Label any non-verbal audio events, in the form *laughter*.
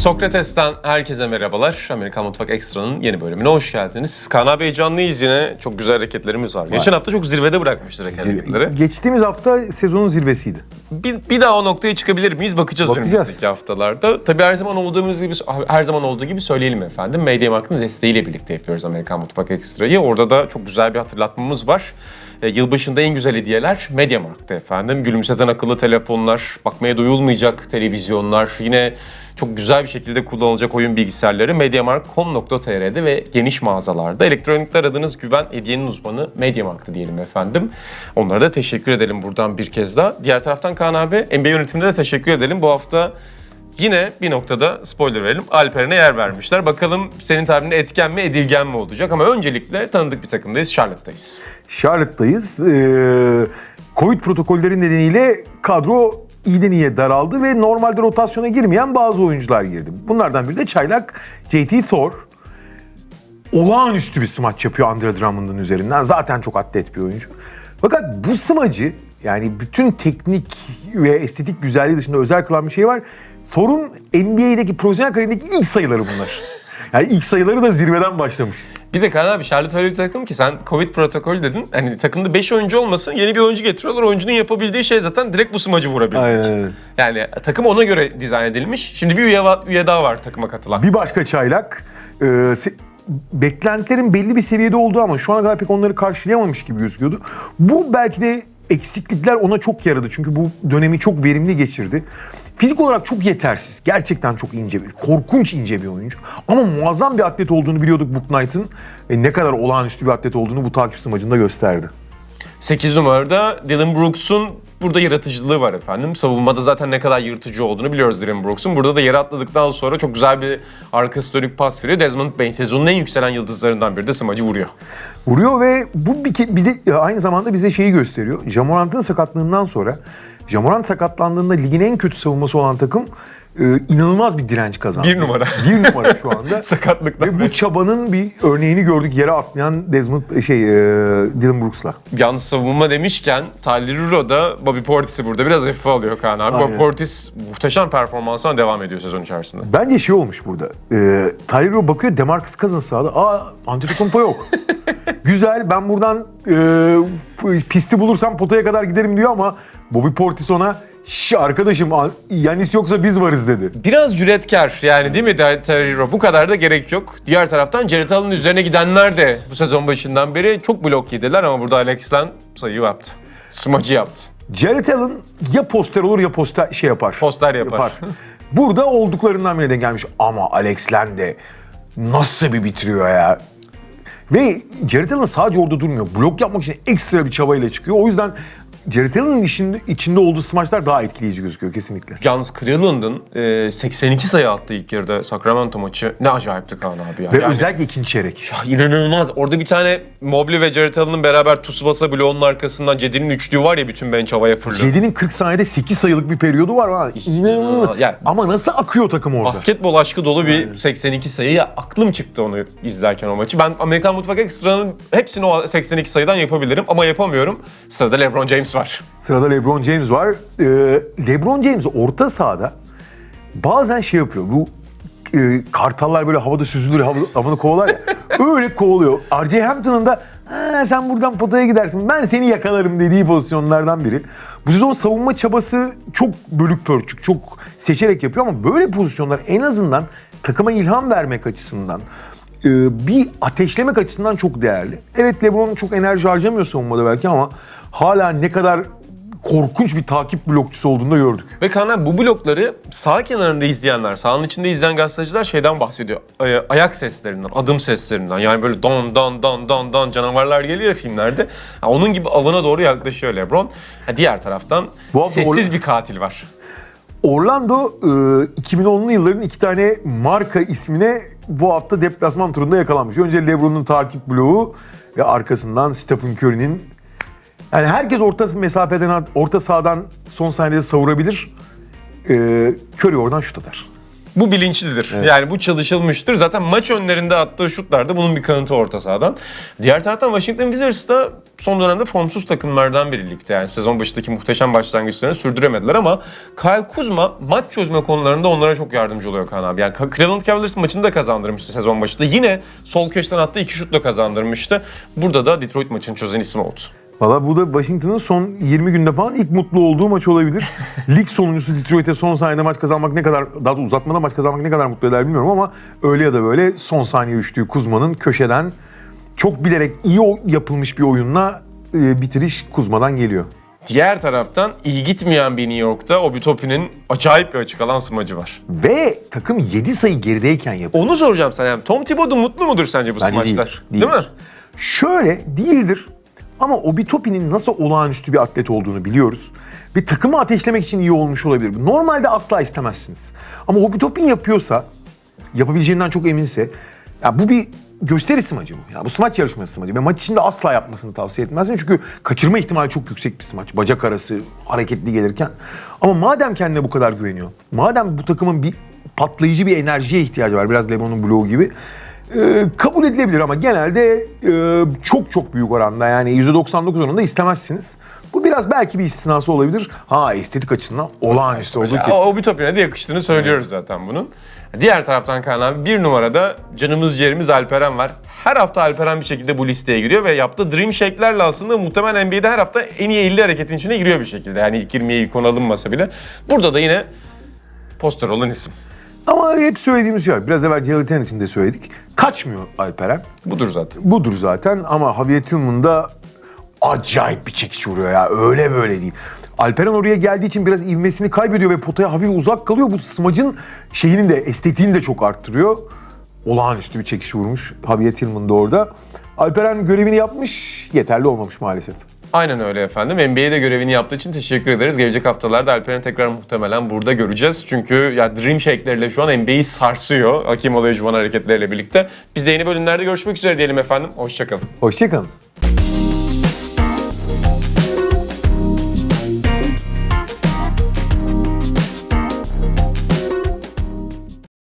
Sokrates'ten herkese merhabalar. Amerikan Mutfak Ekstra'nın yeni bölümüne hoş geldiniz. Kaan abi heyecanlıyız yine. Çok güzel hareketlerimiz var. Geçen hafta çok zirvede bırakmıştır hareketleri. Geçtiğimiz hafta sezonun zirvesiydi. Bir, bir daha o noktaya çıkabilir miyiz? Bakacağız, Bakacağız. önümüzdeki haftalarda. Tabii her zaman olduğumuz gibi her zaman olduğu gibi söyleyelim efendim. Mediamarkt'ın desteğiyle birlikte yapıyoruz Amerikan Mutfak Ekstra'yı. Orada da çok güzel bir hatırlatmamız var. E, yılbaşında en güzel hediyeler Mediamarkt'ta efendim. Gülümseten akıllı telefonlar, bakmaya doyulmayacak televizyonlar, yine çok güzel bir şekilde kullanılacak oyun bilgisayarları mediamarkt.com.tr'de ve geniş mağazalarda. Elektronikler adınız güven hediyenin uzmanı Mediamarkt'ı diyelim efendim. Onlara da teşekkür edelim buradan bir kez daha. Diğer taraftan Kaan abi NBA yönetimine de teşekkür edelim. Bu hafta Yine bir noktada spoiler verelim. Alperen'e yer vermişler. Bakalım senin tabirine etken mi edilgen mi olacak ama öncelikle tanıdık bir takımdayız. Charlotte'dayız. Charlotte'dayız. Ee, Covid protokolleri nedeniyle kadro iyiden iyiye daraldı ve normalde rotasyona girmeyen bazı oyuncular girdi. Bunlardan biri de çaylak JT Thor. Olağanüstü bir smaç yapıyor Andre Drummond'un üzerinden. Zaten çok atlet bir oyuncu. Fakat bu smacı yani bütün teknik ve estetik güzelliği dışında özel kılan bir şey var. Thor'un NBA'deki profesyonel kariyerindeki ilk sayıları bunlar. *laughs* Yani ilk sayıları da zirveden başlamış. Bir de Kaan abi Charlotte öyle bir takım ki sen Covid protokolü dedin. Hani takımda 5 oyuncu olmasın yeni bir oyuncu getiriyorlar. Oyuncunun yapabildiği şey zaten direkt bu smacı vurabilmek. Aynen öyle. Yani takım ona göre dizayn edilmiş. Şimdi bir üye, va- üye daha var takıma katılan. Bir başka çaylak e, se- beklentilerin belli bir seviyede olduğu ama şu ana kadar pek onları karşılayamamış gibi gözüküyordu. Bu belki de eksiklikler ona çok yaradı. Çünkü bu dönemi çok verimli geçirdi. Fizik olarak çok yetersiz. Gerçekten çok ince bir, korkunç ince bir oyuncu. Ama muazzam bir atlet olduğunu biliyorduk Book Knight'ın. Ve ne kadar olağanüstü bir atlet olduğunu bu takip smacında gösterdi. 8 numarada Dylan Brooks'un burada yaratıcılığı var efendim. Savunmada zaten ne kadar yırtıcı olduğunu biliyoruz Dylan Brooks'un. Burada da yere atladıktan sonra çok güzel bir arkası dönük pas veriyor. Desmond Bain sezonun en yükselen yıldızlarından biri de smacı vuruyor. Vuruyor ve bu bir, bir de e, aynı zamanda bize şeyi gösteriyor. Jamorant'ın sakatlığından sonra Jamorant sakatlandığında ligin en kötü savunması olan takım e, inanılmaz bir direnç kazandı. Bir numara. Bir numara şu anda. *laughs* Sakatlıktan ve bu beri. çabanın bir örneğini gördük yere atlayan Desmond şey e, Dylan Brooks'la. Yalnız savunma demişken Tyler Hero da Bobby Portis'i burada biraz hafife alıyor Kaan abi. Aynen. Bobby Portis muhteşem performansına devam ediyor sezon içerisinde. Bence şey olmuş burada. E, Tyler Hero bakıyor Demarcus Cousins sahada. Aa Antetokounmpo yok. *laughs* Güzel ben buradan e, pisti bulursam potaya kadar giderim diyor ama Bobby Portis ona Şş arkadaşım Yanis yoksa biz varız dedi. Biraz cüretkar yani değil mi Tyler Hero? Bu kadar da gerek yok. Diğer taraftan Jared Allen'ın üzerine gidenler de bu sezon başından beri çok blok yediler ama burada Alex Len sayı yaptı. Smacı yaptı. Jared Allen ya poster olur ya poster şey yapar. Poster yapar. Burada olduklarından birine denk gelmiş. Ama Alex Len de nasıl bir bitiriyor ya. Ve Jared Allen sadece orada durmuyor. Blok yapmak için ekstra bir çabayla çıkıyor. O yüzden Jared Allen'ın işinde, içinde olduğu smaçlar daha etkileyici gözüküyor kesinlikle. Yalnız Cleveland'ın e, 82 sayı attığı ilk yarıda Sacramento maçı ne acayipti Kaan abi ya. Ve Yani- özellikle ikinci çeyrek. Ya inanılmaz. Orada bir tane Mobley ve Jared Allen'ın beraber Tsubasa bloğunun arkasından Cedi'nin üçlüğü var ya bütün bench havaya fırlıyor. Cedi'nin 40 saniyede 8 sayılık bir periyodu var. Ha. İnanılmaz. Yani- Ama nasıl akıyor takım orada? Basketbol aşkı dolu bir 82 sayı. Ya aklım çıktı onu izlerken o maçı. Ben Amerikan Mutfak Ekstra'nın hepsini o 82 sayıdan yapabilirim ama yapamıyorum. Sırada LeBron James var. Sırada LeBron James var. Ee, LeBron James orta sahada bazen şey yapıyor. Bu e, kartallar böyle havada süzülür, havada, havanı kovalar ya. *laughs* öyle kovalıyor. R.J. Hampton'ın da "Ha, sen buradan potaya gidersin, ben seni yakalarım dediği pozisyonlardan biri. Bu sezon savunma çabası çok bölük pörçük, çok seçerek yapıyor ama böyle pozisyonlar en azından takıma ilham vermek açısından e, bir ateşlemek açısından çok değerli. Evet LeBron çok enerji harcamıyor savunmada belki ama hala ne kadar korkunç bir takip blokçusu olduğunu da gördük. Ve Kaan bu blokları sağ kenarında izleyenler, sahanın içinde izleyen gazeteciler şeyden bahsediyor. Ay- Ayak seslerinden, adım seslerinden. Yani böyle don don don don don canavarlar geliyor ya filmlerde. Ha, onun gibi alana doğru yaklaşıyor LeBron. Ha, diğer taraftan Bu sessiz Or- bir katil var. Orlando e, 2010'lu yılların iki tane marka ismine bu hafta deplasman turunda yakalanmış. Önce LeBron'un takip bloğu ve arkasından Stephen Curry'nin yani herkes orta mesafeden orta sahadan son saniyede savurabilir. E, Curry oradan şut atar. Bu bilinçlidir. Yani bu çalışılmıştır. Zaten maç önlerinde attığı şutlar da bunun bir kanıtı orta sahadan. Diğer taraftan Washington Wizards da son dönemde formsuz takımlardan biri ligde. Yani sezon başındaki muhteşem başlangıçlarını sürdüremediler ama Kyle Kuzma maç çözme konularında onlara çok yardımcı oluyor Kaan abi. Yani Cleveland Cavaliers maçını da kazandırmıştı sezon başında. Yine sol köşeden attığı iki şutla kazandırmıştı. Burada da Detroit maçını çözen isim oldu. Valla bu da Washington'ın son 20 günde falan ilk mutlu olduğu maç olabilir. *laughs* Lig sonuncusu Detroit'e son saniyede maç kazanmak ne kadar, daha da uzatmada maç kazanmak ne kadar mutlu eder bilmiyorum ama öyle ya da böyle son saniye düştüğü Kuzma'nın köşeden çok bilerek iyi yapılmış bir oyunla e, bitiriş Kuzma'dan geliyor. Diğer taraftan iyi gitmeyen bir New York'ta Obi Toppin'in acayip bir açık alan smacı var. Ve takım 7 sayı gerideyken yapıyor. Onu soracağım sana. Yani Tom Thibodeau mutlu mudur sence bu Bence smaçlar? değil, Değil, mi? Şöyle değildir ama Obi Toppin'in nasıl olağanüstü bir atlet olduğunu biliyoruz. Ve takımı ateşlemek için iyi olmuş olabilir. Normalde asla istemezsiniz. Ama Obi Toppin yapıyorsa, yapabileceğinden çok eminse, ya bu bir gösteri smacı bu. Ya bu smaç yarışması smacı. Ve maç içinde asla yapmasını tavsiye etmezdim. Çünkü kaçırma ihtimali çok yüksek bir smaç. Bacak arası hareketli gelirken. Ama madem kendine bu kadar güveniyor, madem bu takımın bir patlayıcı bir enerjiye ihtiyacı var. Biraz LeBron'un bloğu gibi. Ee, kabul edilebilir ama genelde e, çok çok büyük oranda yani %99 oranında istemezsiniz. Bu biraz belki bir istisnası olabilir. Ha estetik açısından olağanüstü olduğu kesin. Obi Toppin'e de yakıştığını söylüyoruz zaten bunun. Diğer taraftan Kaan abi bir numarada canımız ciğerimiz Alperen var. Her hafta Alperen bir şekilde bu listeye giriyor ve yaptığı Dream Shake'lerle aslında muhtemelen NBA'de her hafta en iyi 50 hareketin içine giriyor bir şekilde. Yani ilk 20'ye ilk 10 alınmasa bile. Burada da yine poster olan isim. Ama hep söylediğimiz şey var. Biraz evvel Gelatin için de söyledik. Kaçmıyor Alperen. Budur zaten. Budur zaten ama Javier Tillman da acayip bir çekiç vuruyor ya. Öyle böyle değil. Alperen oraya geldiği için biraz ivmesini kaybediyor ve potaya hafif uzak kalıyor. Bu smacın şeyinin de estetiğini de çok arttırıyor. Olağanüstü bir çekiş vurmuş Javier Tillman da orada. Alperen görevini yapmış, yeterli olmamış maalesef. Aynen öyle efendim. NBA'de görevini yaptığı için teşekkür ederiz. Gelecek haftalarda Alperen'i tekrar muhtemelen burada göreceğiz. Çünkü ya Dream Shake'leriyle şu an NBA'yi sarsıyor. Hakim Olajuwon hareketleriyle birlikte. Biz de yeni bölümlerde görüşmek üzere diyelim efendim. Hoşçakalın. Hoşçakalın.